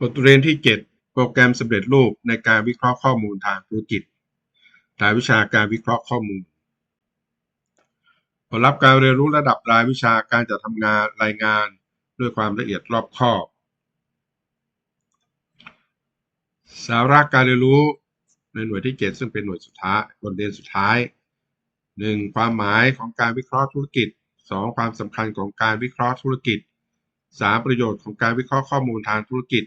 บทเรียนที่ 7 โปรแกรมสำเร็จรูปในการวิเคราะห์ข้อมูลทางธุรกิจรายวิชาการวิเคราะห์ข้อมูล ผลลัพธ์การเรียนรู้ระดับรายวิชาการจัดทำงานรายงานด้วยความละเอียดรอบคอบ สาระการเรียนรู้ในหน่วยที่ 7 ซึ่งเป็นหน่วยสุดท้ายบทเรียนสุดท้าย 1. ความหมายของการวิเคราะห์ธุรกิจ 2. ความสำคัญของการวิเคราะห์ธุรกิจ 3. ประโยชน์ของการวิเคราะห์ข้อมูลทางธุรกิจ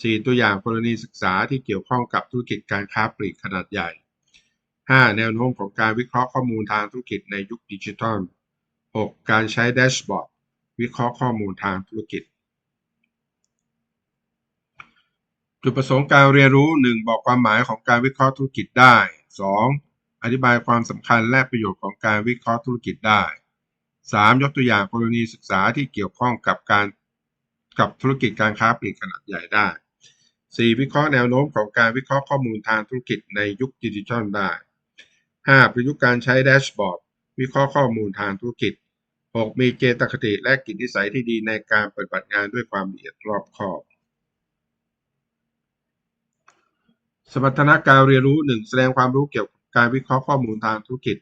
4. ตัวอย่างกรณีศึกษาที่เกี่ยวข้องกับธุรกิจการค้าปลีกขนาดใหญ่ 5. แนวโน้มของการวิเคราะห์ข้อมูลทางธุรกิจในยุคดิจิทัล 6. การใช้แดชบอร์ดวิเคราะห์ข้อมูลทางธุรกิจ จุดประสงค์การเรียนรู้ 1. บอกความหมายของการวิเคราะห์ธุรกิจได้ 2. อธิบายความสำคัญและประโยชน์ของการวิเคราะห์ธุรกิจได้ 3. ยกตัวอย่างกรณีศึกษาที่เกี่ยวข้องกับการกับธุรกิจการค้าปลีกขนาดใหญ่ได้ 4. วิเคราะห์แนวโน้มของการวิเคราะห์ข้อมูลทางธุรกิจในยุคดิจิทัลได้ 5. ประยุกต์การใช้แดชบอร์ดวิเคราะห์ข้อมูลทางธุรกิจ 6. มีเจตคติและกิจนิสัยที่ดีในการปฏิบัติงานด้วยความละเอียดรอบคอบ สมรรถนะการเรียนรู้ 1. แสดงความรู้เกี่ยวกับการวิเคราะห์ข้อมูลทางธุรกิจ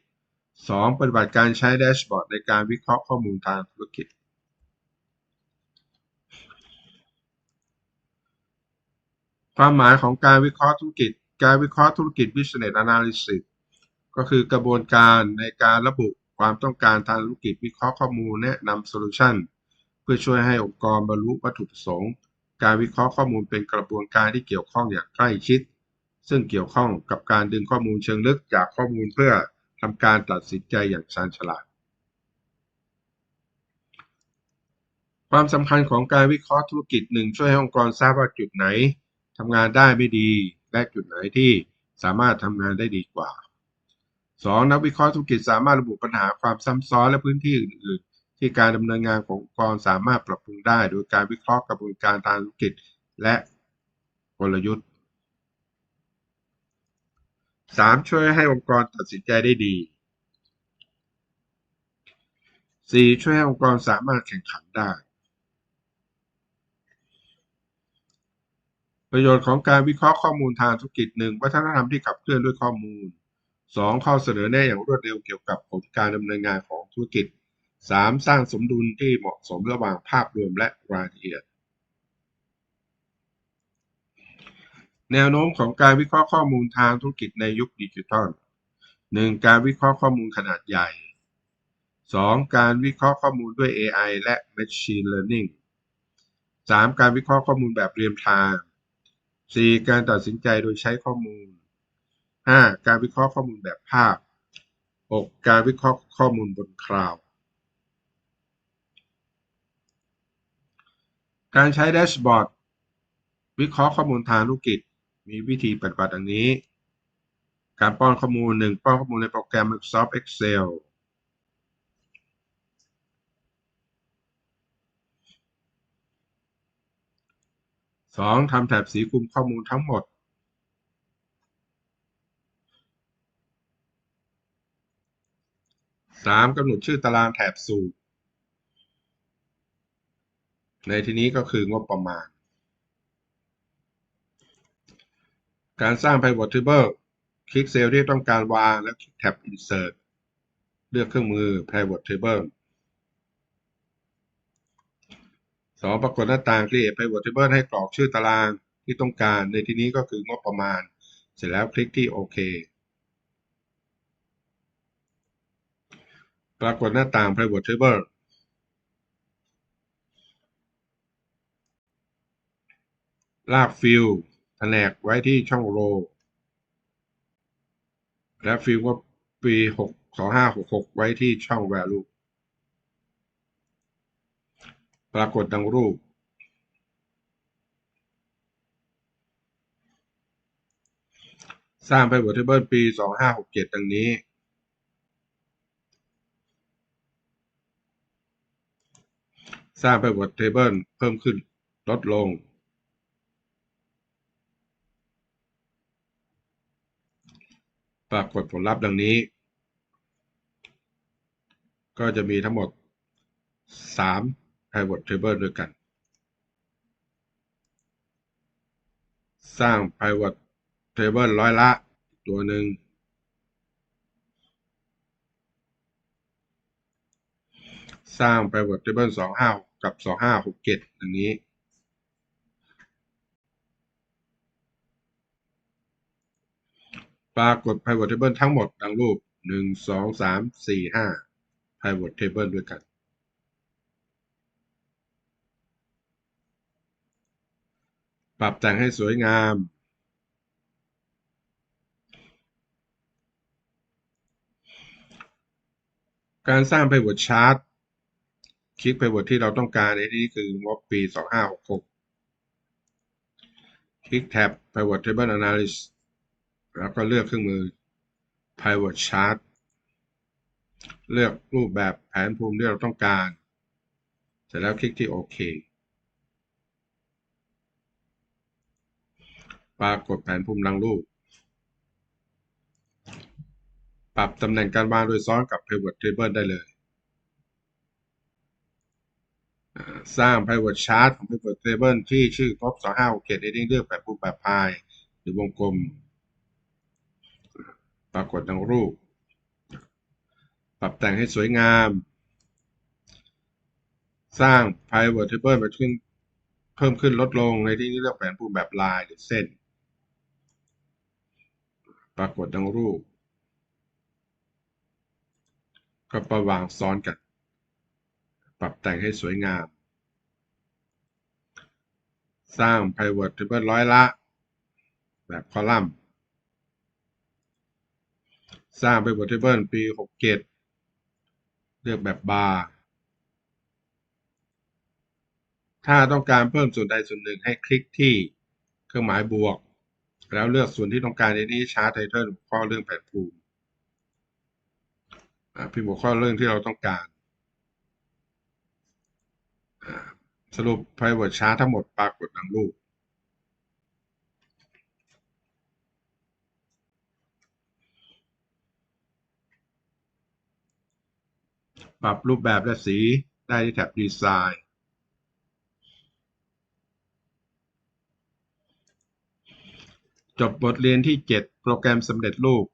2. ปฏิบัติการใช้แดชบอร์ดในการวิเคราะห์ข้อมูลทางธุรกิจ ความหมายของการวิเคราะห์ธุรกิจ การวิเคราะห์ธุรกิจ Business Analysis ก็คือกระบวนการในการระบุความต้องการทางธุรกิจวิเคราะห์ข้อมูลแนะนำโซลูชันเพื่อช่วยให้องค์กรบรรลุวัตถุประสงค์ การวิเคราะห์ข้อมูลเป็นกระบวนการที่เกี่ยวข้องอย่างใกล้ชิด ซึ่งเกี่ยวข้องกับการดึงข้อมูลเชิงลึกจากข้อมูลเพื่อทำการตัดสินใจอย่างชาญฉลาด ความสำคัญของการวิเคราะห์ธุรกิจหนึ่งช่วยให้องค์กรทราบว่าจุดไหน ทำงานได้ไม่ดี และจุดไหนที่สามารถทำงานได้ดีกว่า 2. นักวิเคราะห์ธุรกิจสามารถระบุปัญหาความซ้ำซ้อนและพื้นที่อื่น ๆ ที่การดำเนินงานขององค์กรสามารถปรับปรุงได้ โดยการวิเคราะห์กระบวนการทางธุรกิจและกลยุทธ์ 3. ช่วยให้องค์กรตัดสินใจได้ดี 4. ช่วยให้องค์กรสามารถแข่งขันได้ ประโยชน์ของการวิเคราะห์ข้อมูลทางธุรกิจหนึ่งวัฒนธรรมที่ขับเคลื่อนด้วยข้อมูล 2. ข้อเสนอแนะอย่างรวดเร็วเกี่ยวกับผลการดำเนินงานของธุรกิจ 3. สร้างสมดุลที่เหมาะสมระหว่างภาพรวมและรายละเอียด แนวโน้มของการวิเคราะห์ข้อมูลทางธุรกิจในยุคดิจิทัล 1. การวิเคราะห์ข้อมูลขนาดใหญ่ 2. การวิเคราะห์ข้อมูลด้วย AI และ Machine Learning 3. การวิเคราะห์ข้อมูลแบบเรียลไทม์ 4. การตัดสินใจโดยใช้ข้อมูล 5. การวิเคราะห์ข้อมูลแบบภาพ 6. การวิเคราะห์ข้อมูลบนคลาวด์การใช้แดชบอร์ดวิเคราะห์ข้อมูลทางธุรกิจ มีวิธีปฏิบัติดังนี้ การป้อนข้อมูล 1. ป้อนข้อมูลในโปรแกรม Microsoft Excel 2. ทำแถบสีคลุมข้อมูลทั้งหมด 3. กำหนดชื่อตารางแถบสูตร ในที่นี้ก็คืองบประมาณ การสร้าง pivot table คลิกเซลล์ที่ต้องการวางแล้วคลิกแท็บ insert เลือกเครื่องมือ pivot table 2. ปรากฏหน้าต่าง create pivot table ให้กรอกชื่อตารางที่ต้องการในที่นี้ก็คืองบประมาณ เสร็จแล้วคลิกที่โอเคปรากฏหน้าต่าง pivot table ลากฟิลแผนกไว้ที่ช่องโรและฟิลก็ปี 6 2566 ไว้ที่ช่อง value ปรากฏดังรูปสร้าง pivot table ปี 2567 ดังนี้ สร้าง pivot table เพิ่มขึ้นลดลง ปรากฏผลลัพธ์ดังนี้ ก็จะมีทั้งหมด 3 pivot table ด้วยกัน สร้าง pivot table ร้อยละ ตัวหนึ่ง สร้าง pivot table สองห้ากับสองห้าหกเจ็ดอย่างนี้ ปรากฏ pivot table ทั้งหมดดังรูปหนึ่งสอามสี่ห้า pivot table ด้วยกัน ปรับแต่งให้สวยงาม การสร้าง pivot chart คลิก pivot ที่เราต้องการในที่นี้คืองบปี 2566 คลิกแท็บ pivot table analysis แล้วก็เลือกเครื่องมือ pivot chart เลือกรูปแบบแผนภูมิที่เราต้องการ เสร็จแล้วคลิกที่โอเค ปรากฏแผนภูมิดังรูป ปรับตำแหน่งการวางโดยซ้อนกับ pivot table ได้เลย สร้าง pivot chart ของ pivot table ที่ชื่อกบ2567 heading เลือกแบบภูมิแบบพาย หรือวงกลม ปรากฏดังรูป ปรับแต่งให้สวยงาม สร้าง pivot table มาขึ้นเพิ่มขึ้นลดลงในที่นี้เลือกแผนภูมิแบบลายหรือเส้น ปรากฏดังรูป ก็ประวางซ้อนกัน ปรับแต่งให้สวยงาม สร้าง pivot table ร้อยละ แบบคอลัมน์ สร้าง pivot table ปี 67 เลือกแบบบาร์ถ้าต้องการเพิ่มส่วนใดส่วนหนึ่งให้คลิกที่เครื่องหมายบวก แล้วเลือกส่วนที่ต้องการในนี้ชาร์ตไทเทิลข้อเรื่องแผนภูมิพิมพ์หัวข้อเรื่องที่เราต้องการ สรุป pivot chart ทั้งหมดปรากฏดังรูปปรับรูปแบบและสีได้ที่แท็บดีไซน์ จบบทเรียนที่ 7 โปรแกรมสำเร็จรูป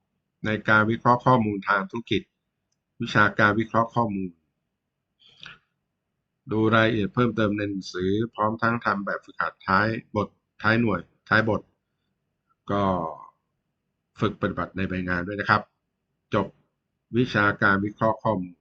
ในการวิเคราะห์ข้อมูลทางธุรกิจ วิชาการวิเคราะห์ข้อมูล ดูรายละเอียดเพิ่มเติมในหนังสือ พร้อมทั้งทำแบบฝึกหัดท้ายบทท้ายหน่วย ท้ายบท ก็ฝึกปฏิบัติในใบงานด้วยนะครับ จบวิชาการวิเคราะห์ข้อมูล